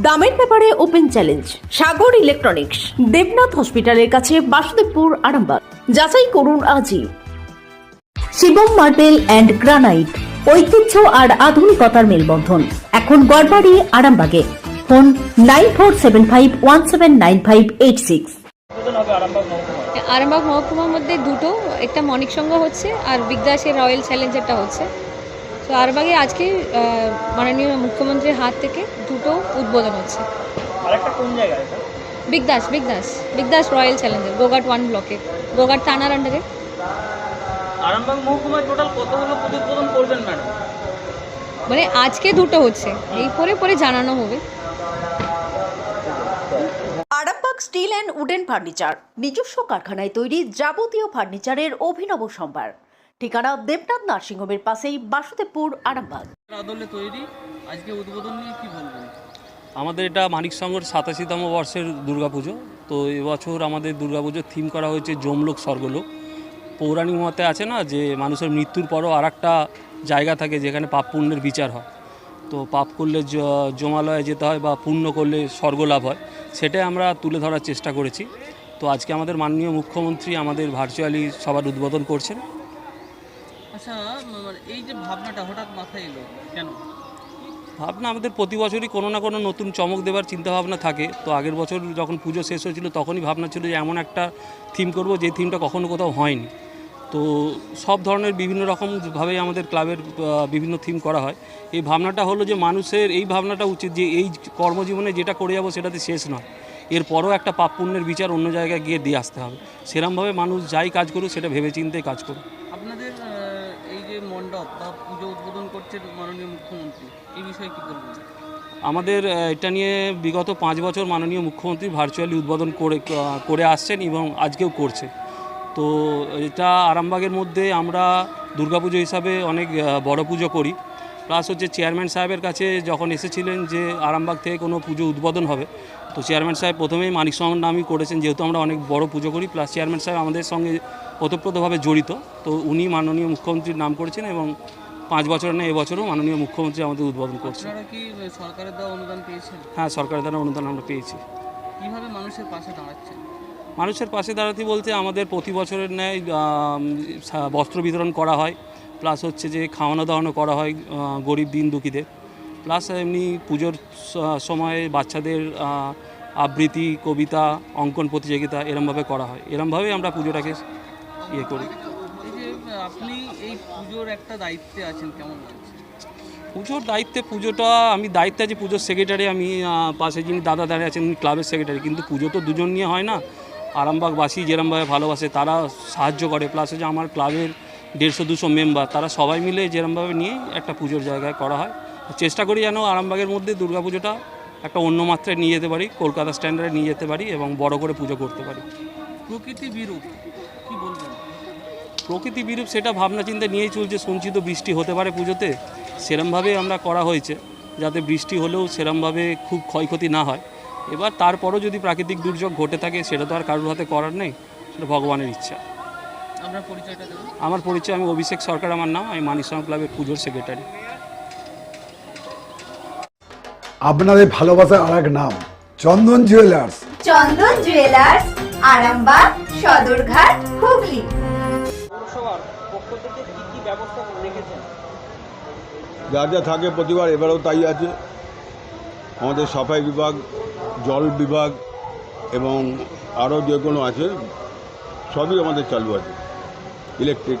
দামের ব্যাপারে open challenge, Sagar electronics, Debnath হসপিটালের কাছে বাসুদেবপুর আরামবাগ। যাচাই করুন আজই। শিবম মার্বেল অ্যান্ড গ্রানাইট, ঐতিহ্য আর আধুনিকতার মেলবন্ধন। এখন গড়বাড়ি, আরামবাগে। Phone nine four seven five one seven nine five eight six. Arambagh মহকুমার মধ্যে দুটো, একটা মণিক সংঘ হচ্ছে আর বিগদাসের রয়্যাল চ্যালেঞ্জারটা হচ্ছে। তো আরামবাগে আজকে মাননীয় মুখ্যমন্ত্রীর হাত থেকে দুটো উদ্বোধন হচ্ছে। আরেকটা কোন জায়গায় এটা? বিগদাস বিগদাস বিগদাস রয়্যাল চ্যালেঞ্জার গোগাট ওয়ান ব্লকে গোগাট থানার আন্ডারে আরামবাগ মহকুমায় টোটাল কতগুলো উদ্বোধন করবেন ম্যাডাম? মানে আজকে দুটো হচ্ছে এই পরে পরে জানানো হবে। Arambagh steel and wooden furniture নিজস্ব কারখানায় তৈরি যাবতীয় ফার্নিচারের অভিনব সম্ভার। ঠিকানা দেবনাথ নার্সিংহোমের পাশেই বাসুদেবপুর আরামবাগ। আদলে তৈরি আজকে উদ্বোধন নিয়ে কি বলবেন? আমাদের এটা মানিক সংঘর সাতাশিতম বর্ষের দুর্গাপুজো। তো এবছর আমাদের দুর্গাপুজোর থিম করা হয়েছে যমলোক স্বর্গলোক। পৌরাণিক মতে আছে না যে মানুষের মৃত্যুর পরও আর একটা জায়গা থাকে যেখানে পাপ পুণ্যের বিচার হয়। তো পাপ করলে জমালয়ে যেতে হয় বা পুণ্য করলে স্বর্গলাভ হয় সেটাই আমরা তুলে ধরার চেষ্টা করেছি। তো আজকে আমাদের মাননীয় মুখ্যমন্ত্রী আমাদের ভার্চুয়ালি সবার উদ্বোধন করছেন। আচ্ছা মানে এই যে ভাবনাটা হঠাৎ মাথায় এলো, কেন? ভাবনা আমাদের প্রতি বছরই কোনো না কোনো নতুন চমক দেওয়ার চিন্তাভাবনা থাকে। তো আগের বছর যখন পুজো শেষ হয়েছিল, তখনই ভাবনা ছিল যে এমন একটা থিম করব যে থিমটা কখনো কোথাও হয়নি। তো সব ধরনের বিভিন্ন রকমভাবেই আমাদের ক্লাবের বিভিন্ন থিম করা হয়। এই ভাবনাটা হলো যে মানুষের এই ভাবনাটা উচিত যে এই কর্মজীবনে যেটা করে যাব সেটাতে শেষ নয়। এরপরও একটা পাপ পুণ্যের বিচার অন্য জায়গায় গিয়ে দিয়ে আসতে হবে। সেরমভাবে মানুষ যাই কাজ করুক, সেটা ভেবেচিন্তে কাজ করুক আপনাদের আহ, এই যে মণ্ডপ বা পুজো উদ্বোধন করছেন মাননীয় মুখ্যমন্ত্রী? এই বিষয়ে কি বলবেন? আমাদের এটা নিয়ে বিগত পাঁচ বছর মাননীয় মুখ্যমন্ত্রী ভার্চুয়ালি উদ্বোধন করে করে আসছেন এবং আজকেও করছে। তো এটা আরামবাগের মধ্যে আমরা দুর্গাপুজো হিসাবে অনেক বড় পুজো করি। প্লাস হচ্ছে চেয়ারম্যান সাহেবের কাছে যখন এসেছিলেন যে আরামবাগ থেকে কোনো পুজো উদ্বোধন হবে তো চেয়ারম্যান সাহেব প্রথমেই মানিক সমান নামই করেছেন যেহেতু আমরা অনেক বড় পুজো করি প্লাস চেয়ারম্যান সাহেব আমাদের সঙ্গে ওতপ্রোতভাবে জড়িত তো উনি মাননীয় মুখ্যমন্ত্রীর নাম করেছেন এবং পাঁচ বছর না এবছরও মাননীয় মুখ্যমন্ত্রী আমাদের উদ্বোধন করছেন। আপনারা কি আহ, সরকারের দেওয়া অনুদান পেয়েছেন? হ্যাঁ সরকারের দ্বারা অনুদান আমরা পেয়েছি। কীভাবে মানুষের পাশে দাঁড়াচ্ছেন? মানুষের পাশে দাঁড়াতে বলতে আমাদের প্রতি বছরের ন্যায় বস্ত্র বিতরণ করা হয় প্লাস হচ্ছে যে খাওয়ানো দাওয়ানো করা হয় গরিব দিন দুঃখীদের। প্লাস এমনি পুজোর সময় বাচ্চাদের আবৃত্তি কবিতা অঙ্কন প্রতিযোগিতা এরমভাবে করা হয়। এরমভাবেই আমরা পুজোটাকে ইয়ে করি। আপনি এই পুজোর একটা দায়িত্বে আছেন কেমন পুজোর দায়িত্বে পুজোটা আমি দায়িত্বে আছি পুজোর সেক্রেটারি আমি পাশে যিনি দাদা দাঁড়িয়ে আছেন ক্লাবের সেক্রেটারি কিন্তু পুজো তো দুজন নিয়ে হয় না। আরামবাগবাসী যেরমভাবে ভালোবাসে তারা সাহায্য করে। প্লাস হচ্ছে আমার ক্লাবের দেড়শো দুশো মেম্বার তারা সবাই মিলে যেরমভাবে নিয়ে একটা পুজোর জায়গায় করা হয়। চেষ্টা করি যেন আরামবাগের মধ্যে দুর্গাপুজোটা একটা অন্য মাত্রায় নিয়ে যেতে পারি কলকাতা স্ট্যান্ডার্ডে নিয়ে যেতে পারি এবং বড় করে পুজো করতে পারি। প্রকৃতি বিরূপ কি বলবেন? প্রকৃতি বিরূপ সেটা ভাবনা চিন্তা নিয়েই চলছে সঞ্চিত বৃষ্টি হতে পারে পুজোতে। সেরমভাবে আমরা করা হয়েছে যাতে বৃষ্টি হলেও সেরমভাবে খুব ক্ষয়ক্ষতি না হয়। এবার তারপরও যদি প্রাকৃতিক দুর্যোগ ঘটে থাকে সেটা তো আর কারোর হাতে করার নেই সেটা ভগবানের ইচ্ছা। আমার পরিচয় আমি অভিষেক সরকার আমার নাম আমি মানিসম ক্লাবের পুজোর সেক্রেটারি। আপনাদের ভালোবাসার আর এক নাম চন্দন জুয়েলার্স। চন্দন জুয়েলার্স আরামবাগ সদরঘাট হুগলি। পৌরসভার পক্ষ থেকে কি কি ব্যবস্থা রেখেছেন? যা যা থাকে প্রতিবার এবারেও তাই আছে। আমাদের সাফাই বিভাগ জল বিভাগ এবং আরও যে কোনো আছে সবই আমাদের চালু আছে ইলেকট্রিক